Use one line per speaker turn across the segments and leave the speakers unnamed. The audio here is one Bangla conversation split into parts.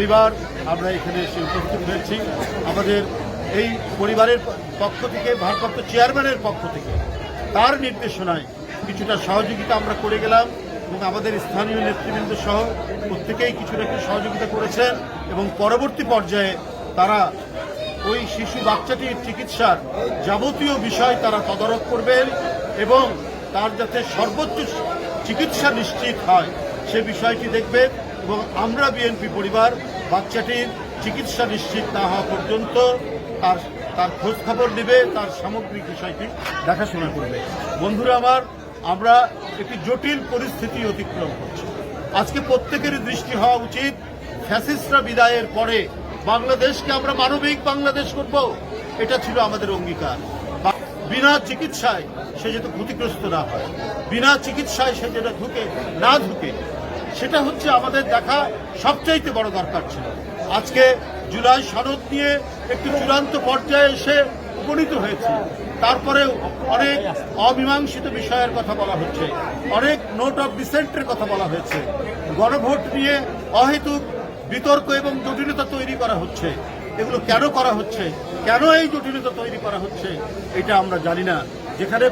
পরিবার, আমরা এখানে এসে উপস্থিত হয়েছি। আমাদের এই পরিবারের পক্ষ থেকে, ভারপ্রাপ্ত চেয়ারম্যানের পক্ষ থেকে তার নির্দেশনায় কিছুটা সহযোগিতা আমরা করে গেলাম এবং আমাদের স্থানীয় নেতৃবৃন্দ সহ প্রত্যেকেই কিছুটা একটু সহযোগিতা করেছেন এবং পরবর্তী পর্যায়ে তারা ওই শিশু বাচ্চাটির চিকিৎসার যাবতীয় বিষয় তারা তদারক করবেন এবং তার যাতে সর্বোচ্চ চিকিৎসা নিশ্চিত হয় সে বিষয়টি দেখবেন এবং আমরা বিএনপি পরিবার বাচ্চাটির চিকিৎসা নিশ্চিত না হওয়া পর্যন্ত তার তার খোঁজ খবর নেবে, তার সামগ্রিক বিষয়টি দেখাশোনা করবে। বন্ধুরা আমার, আমরা একটি জটিল পরিস্থিতি অতিক্রম করছি। আজকে প্রত্যেকেরই দৃষ্টি হওয়া উচিত, ফ্যাসিস্টরা বিদায়ের পরে বাংলাদেশকে আমরা মানবিক বাংলাদেশ করব, এটা ছিল আমাদের অঙ্গীকার। বিনা চিকিৎসায় সে যাতে ক্ষতিগ্রস্ত না হয়, বিনা চিকিৎসায় সে যেটা ঢুকে, না ঢুকে সেটা হচ্ছে আমাদের দেখা সবচাইতে বড় দরকার ছিল। আজকে জুলাই সনদ নিয়ে একটি চূড়ান্ত পর্যায়ে এসে উপনীত হয়েছে। তারপরেও অনেক অমীমাংসিত বিষয়ের কথা বলা হচ্ছে। অনেক নোট অফ ডিসেন্টের কথা বলা হয়েছে। গণভোট নিয়ে অহেতুক বিতর্ক এবং জটিলতা তৈরি করা হচ্ছে। এগুলো কেন করা হচ্ছে? কেন এই জটিলতা তৈরি করা হচ্ছে? এটা আমরা জানি না। যেখানে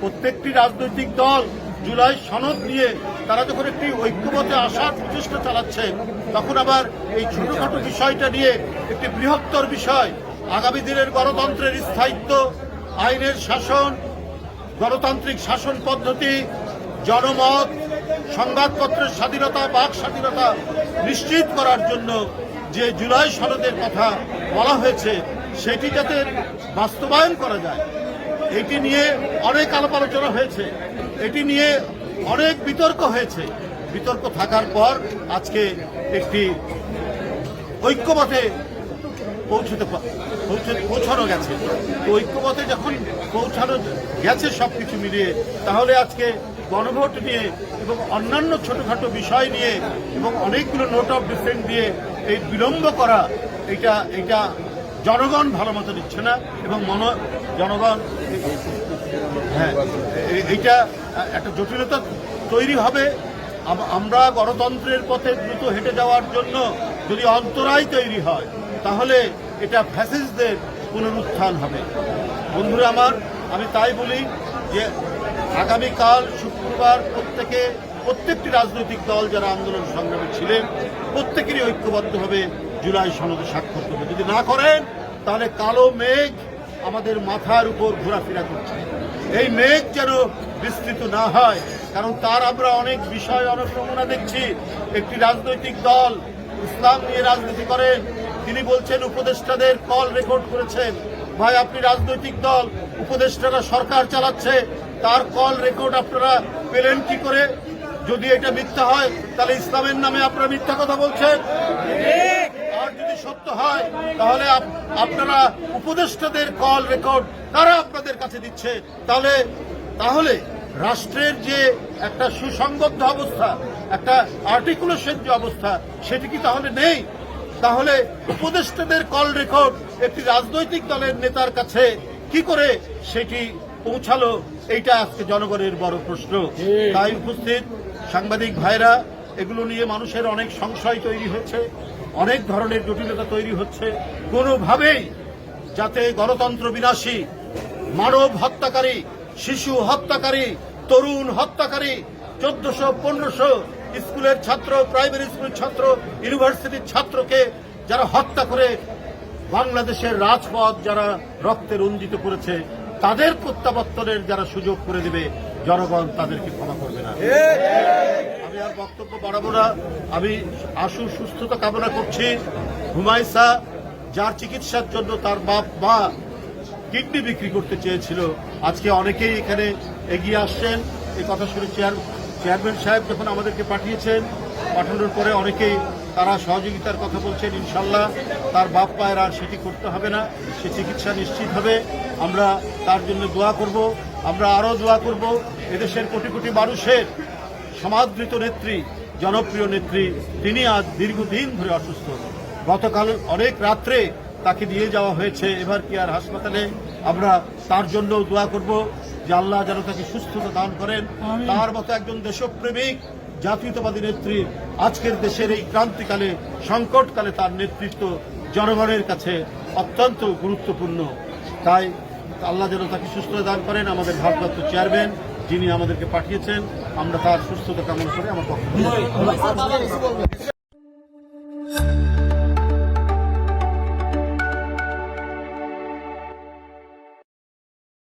প্রত্যেকটি রাজনৈতিক দল জুলাই সনদ নিয়ে তারা যখন একটি ঐক্যমতে আসার প্রচেষ্টা চালাচ্ছে, তখন আবার এই ছোটখাটো বিষয়টা নিয়ে একটি বৃহত্তর বিষয়, আগামী দিনের গণতন্ত্রের স্থায়িত্ব, আইনের শাসন, গণতান্ত্রিক শাসন পদ্ধতি, জনমত, সংবাদপত্রের স্বাধীনতা, বাক স্বাধীনতা নিশ্চিত করার জন্য যে জুলাই সনদের কথা বলা হয়েছে, সেটি যাতে বাস্তবায়ন করা যায়। এটি নিয়ে অনেক আলাপ আলোচনা হয়েছে। এটি নিয়ে অনেক বিতর্ক হয়েছে। বিতর্ক থাকার পর আজকে একটি ঐক্যমতে পৌঁছতে পৌঁছানো গেছে। তো ঐক্যমতে যখন পৌঁছানো গেছে সব কিছু মিলিয়ে, তাহলে আজকে গণভোট নিয়ে এবং অন্যান্য ছোটোখাটো বিষয় নিয়ে এবং অনেকগুলো নোট অফ ডিসেন্ট দিয়ে এই বিলম্ব করা, এটা এটা জনগণ ভালো মতো দিচ্ছে না এবং মন জনগণ হ্যাঁ এইটা একটা জটিলতা তৈরি হবে। আমরা গণতন্ত্রের পথে দ্রুত হেঁটে যাওয়ার জন্য যদি অন্তরায় তৈরি হয়, তাহলে এটা ফ্যাসিস্টদের পুনরুত্থান হবে। বন্ধুরা আমার, আমি তাই বলি যে আগামীকাল শুক্রবার প্রত্যেকে, প্রত্যেকটি রাজনৈতিক দল যারা আন্দোলন সংগ্রামে ছিলেন, প্রত্যেকেরই ঐক্যবদ্ধভাবে জুলাই সনদে স্বাক্ষর করবে। যদি না করেন তাহলে কালো মেঘ আমাদের মাথার উপর ঘোরাফেরা করছে। এই মেঘ যেন বিস্তৃত না হয়, কারণ তার আমরা অনেক বিষয় অনেক নমুনা দেখছি। একটি রাজনৈতিক দল ইসলাম নিয়ে রাজনীতি করেন তিনি বলছেন, উপদেষ্টাদের কল রেকর্ড করেছেন। ভাই, আপনি রাজনৈতিক দল, উপদেষ্টারা সরকার চালাচ্ছে, তার কল রেকর্ড আপনারা পেলেন কি করে? যদি এটা মিথ্যা হয়, তাহলে ইসলামের নামে আপনারা মিথ্যা কথা বলছেন? আর যদি সত্য হয়, তাহলে আপনারা উপদেষ্টাদের কল রেকর্ড কারা আপনাদের কাছে দিচ্ছে। তাহলে তাহলে রাষ্ট্রের যে একটা সুসংবদ্ধ অবস্থা, একটা আর্টিকুলেশন যে অবস্থা, সেটি কি তাহলে নেই? তাহলে উপদেষ্টাদের কল রেকর্ড একটি রাজনৈতিক দলের নেতার কাছে কি করে সেটি পৌঁছালো? এইটা আজকে জনগণের বড় প্রশ্ন। তাই উপস্থিত সাংবাদিক ভাইরা, এগুলো নিয়ে মানুষের অনেক সংশয় তৈরি হচ্ছে অনেক ধরনের জটিলতা তৈরি হচ্ছে। কোনোভাবেই যাতে গণতন্ত্র বিনাশী, মানব হত্যাকারী, শিশু হত্যাকারী, তরুণ হত্যাকারী, চোদ্দশো, পনেরোশো স্কুলের ছাত্র, প্রাইমারি স্কুলের ছাত্র, ইউনিভার্সিটির ছাত্রকে যারা হত্যা করে বাংলাদেশের রাজপথ যারা রক্তে রঞ্জিত করেছে, তাদের প্রত্যাবর্তনের যারা সুযোগ করে দেবে, জনগণ তাদেরকে ক্ষমা করবে না। বক্তব্য বাড়াবো না। আমি আশু সুস্থতা কামনা করছি। হুমায়সা যার চিকিৎসার জন্য তার বাপ মা কিডনি বিক্রি করতে চেয়েছিল, আজকে অনেকেই এখানে এগিয়ে আসছেন। এই কথা শুনে চেয়ার চেয়ারম্যান সাহেব যখন আমাদেরকে পাঠিয়েছেন, পাঠানোর পরে অনেকেই তারা সহযোগিতার কথা বলছেন, ইনশাল্লাহ তার বাপ মায়ের আর সেটি করতে হবে না, সে চিকিৎসা নিশ্চিত হবে। আমরা তার জন্য দোয়া করব। আমরা আরও দোয়া করব। এদেশের কোটি কোটি মানুষের সমাদৃত নেত্রী জনপ্রিয় নেত্রী তিনি আজ দীর্ঘদিন ধরে অসুস্থ। গতকাল অনেক রাত্রে তাকে দিয়ে যাওয়া হয়েছে। এবার কি আর হাসপাতালে আমরা তার জন্য দোয়া করব যে আল্লাহ যেন তাকে সুস্থতা দান করেন। তার মতো একজন দেশপ্রেমিক জাতীয়তাবাদী নেত্রী আজকের দেশের এই ক্রান্তিকালে সংকটকালে তার নেতৃত্ব জনগণের কাছে অত্যন্ত গুরুত্বপূর্ণ। তাই আল্লাহ যেন তাকে সুস্থতা দান করেন। আমাদের ভারপ্রাপ্ত চেয়ারম্যান যিনি আমাদেরকে পাঠিয়েছেন আমরা তার সুস্থতা কামনা করে আমার পক্ষ